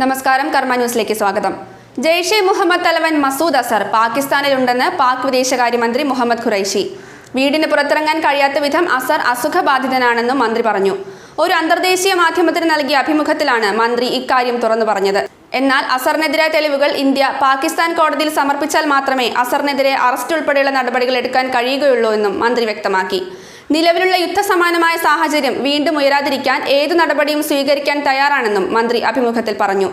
നമസ്കാരം കർമ്മ ന്യൂസിലേക്ക് സ്വാഗതം. ജെയ്ഷെ മുഹമ്മദ് തലവൻ മസൂദ് അസർ പാകിസ്ഥാനിലുണ്ടെന്ന് പാക് വിദേശകാര്യമന്ത്രി മുഹമ്മദ് ഖുറൈഷി. വീടിന് പുറത്തിറങ്ങാൻ കഴിയാത്ത വിധം അസർ അസുഖബാധിതനാണെന്നും മന്ത്രി പറഞ്ഞു. ഒരു അന്തർദേശീയ മാധ്യമത്തിന് നൽകിയ അഭിമുഖത്തിലാണ് മന്ത്രി ഇക്കാര്യം തുറന്നു പറഞ്ഞത്. എന്നാൽ അസറിനെതിരെ തെളിവുകൾ ഇന്ത്യ പാകിസ്ഥാൻ കോടതിയിൽ സമർപ്പിച്ചാൽ മാത്രമേ അസറിനെതിരെ അറസ്റ്റ് ഉൾപ്പെടെയുള്ള നടപടികൾ എടുക്കാൻ കഴിയുകയുള്ളൂ എന്നും മന്ത്രി വ്യക്തമാക്കി. നിലവിലുള്ള യുദ്ധസമാനമായ സാഹചര്യം വീണ്ടും ഉയരാതിരിക്കാൻ ഏതു നടപടിയും സ്വീകരിക്കാൻ തയ്യാറാണെന്നും മന്ത്രി അഭിമുഖത്തിൽ പറഞ്ഞു.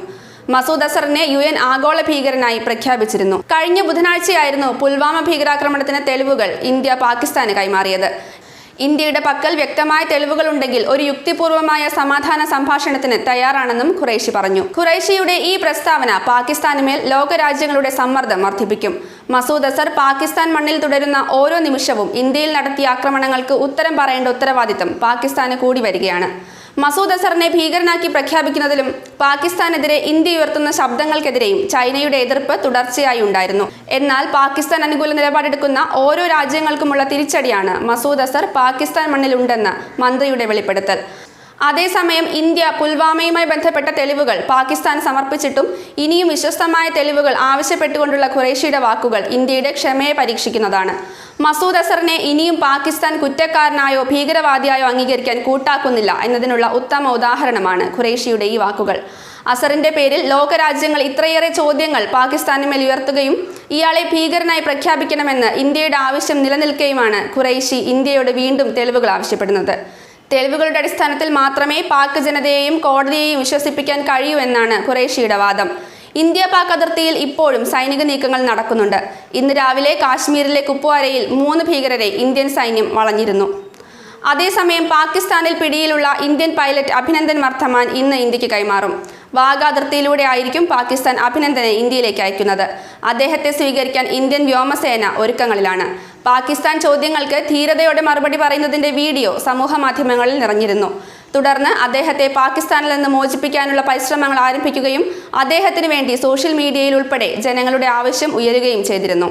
മസൂദ് അസറിനെ യു എൻ ആഗോള ഭീകരനായി പ്രഖ്യാപിച്ചിരുന്നു. കഴിഞ്ഞ ബുധനാഴ്ചയായിരുന്നു പുൽവാമ ഭീകരാക്രമണത്തിന് തെളിവുകൾ ഇന്ത്യ പാകിസ്ഥാന് കൈമാറിയത്. ഇന്ത്യയുടെ പക്കൽ വ്യക്തമായ തെളിവുകളുണ്ടെങ്കിൽ ഒരു യുക്തിപൂർവമായ സമാധാന സംഭാഷണത്തിന് തയ്യാറാണെന്നും ഖുറൈഷി പറഞ്ഞു. ഖുറൈഷിയുടെ ഈ പ്രസ്താവന പാകിസ്ഥാനുമേൽ ലോകരാജ്യങ്ങളുടെ സമ്മർദ്ദം വർദ്ധിപ്പിക്കും. മസൂദ് അസർ പാകിസ്ഥാൻ മണ്ണിൽ തുടരുന്ന ഓരോ നിമിഷവും ഇന്ത്യയിൽ നടത്തിയ ആക്രമണങ്ങൾക്ക് ഉത്തരം പറയേണ്ട ഉത്തരവാദിത്തം പാകിസ്ഥാന് കൂടി വരികയാണ്. മസൂദ് അസറിനെ ഭീകരനാക്കി പ്രഖ്യാപിക്കുന്നതിലും പാകിസ്ഥാനെതിരെ ഇന്ത്യ ഉയർത്തുന്ന ശബ്ദങ്ങൾക്കെതിരെയും ചൈനയുടെ എതിർപ്പ് തുടർച്ചയായി ഉണ്ടായിരുന്നു. എന്നാൽ പാകിസ്ഥാൻ അനുകൂല നിലപാടെടുക്കുന്ന ഓരോ രാജ്യങ്ങൾക്കുമുള്ള തിരിച്ചടിയാണ് മസൂദ് അസർ പാകിസ്ഥാൻ മണ്ണിലുണ്ടെന്ന് മന്ത്രിയുടെ വെളിപ്പെടുത്തൽ. അതേസമയം ഇന്ത്യ പുൽവാമയുമായി ബന്ധപ്പെട്ട തെളിവുകൾ പാകിസ്ഥാൻ സമർപ്പിച്ചിട്ടും ഇനിയും വിശ്വസ്തമായ തെളിവുകൾ ആവശ്യപ്പെട്ടുകൊണ്ടുള്ള ഖുറേഷിയുടെ വാക്കുകൾ ഇന്ത്യയുടെ ക്ഷമയെ പരീക്ഷിക്കുന്നതാണ്. മസൂദ് അസറിനെ ഇനിയും പാകിസ്ഥാൻ കുറ്റക്കാരനായോ ഭീകരവാദിയായോ അംഗീകരിക്കാൻ കൂട്ടാക്കുന്നില്ല എന്നതിനുള്ള ഉത്തമ ഉദാഹരണമാണ് ഖുറേഷിയുടെ ഈ വാക്കുകൾ. അസറിന്റെ പേരിൽ ലോകരാജ്യങ്ങൾ ഇത്രയേറെ ചോദ്യങ്ങൾ പാകിസ്ഥാനുമേൽ ഉയർത്തുകയും ഇയാളെ ഭീകരനായി പ്രഖ്യാപിക്കണമെന്ന് ഇന്ത്യയുടെ ആവശ്യം നിലനിൽക്കുകയുമാണ് ഖുറൈഷി ഇന്ത്യയോട് വീണ്ടും തെളിവുകൾ ആവശ്യപ്പെടുന്നത്. തെളിവുകളുടെ അടിസ്ഥാനത്തിൽ മാത്രമേ പാക് ജനതയെയും കോടതിയെയും വിശ്വസിപ്പിക്കാൻ കഴിയൂ എന്നാണ് ഖുറേഷിയുടെ വാദം. ഇന്ത്യ പാക് അതിർത്തിയിൽ ഇപ്പോഴും സൈനിക നീക്കങ്ങൾ നടക്കുന്നുണ്ട്. ഇന്ന് രാവിലെ കാശ്മീരിലെ കുപ്വാരയിൽ മൂന്ന് ഭീകരരെ ഇന്ത്യൻ സൈന്യം വളഞ്ഞിരുന്നു. അതേസമയം പാകിസ്ഥാനിൽ പിടിയിലുള്ള ഇന്ത്യൻ പൈലറ്റ് അഭിനന്ദൻ വർദ്ധമാൻ ഇന്ന് ഇന്ത്യയ്ക്ക് കൈമാറും. വാഗ അതിർത്തിയിലൂടെ ആയിരിക്കും പാകിസ്ഥാൻ അഭിനന്ദനെ ഇന്ത്യയിലേക്ക് അയക്കുന്നത്. അദ്ദേഹത്തെ സ്വീകരിക്കാൻ ഇന്ത്യൻ വ്യോമസേന ഒരുക്കങ്ങളിലാണ്. പാകിസ്ഥാൻ ചോദ്യങ്ങൾക്ക് ധീരതയോടെ മറുപടി പറയുന്നതിന്റെ വീഡിയോ സമൂഹ മാധ്യമങ്ങളിൽ നിറഞ്ഞിരുന്നു. തുടർന്ന് അദ്ദേഹത്തെ പാകിസ്ഥാനിൽ നിന്ന് മോചിപ്പിക്കാനുള്ള പരിശ്രമങ്ങൾ ആരംഭിക്കുകയും അദ്ദേഹത്തിന് വേണ്ടി സോഷ്യൽ മീഡിയയിൽ ഉൾപ്പെടെ ജനങ്ങളുടെ ആവശ്യം ഉയരുകയും ചെയ്തിരുന്നു.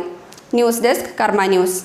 News desk Karma news.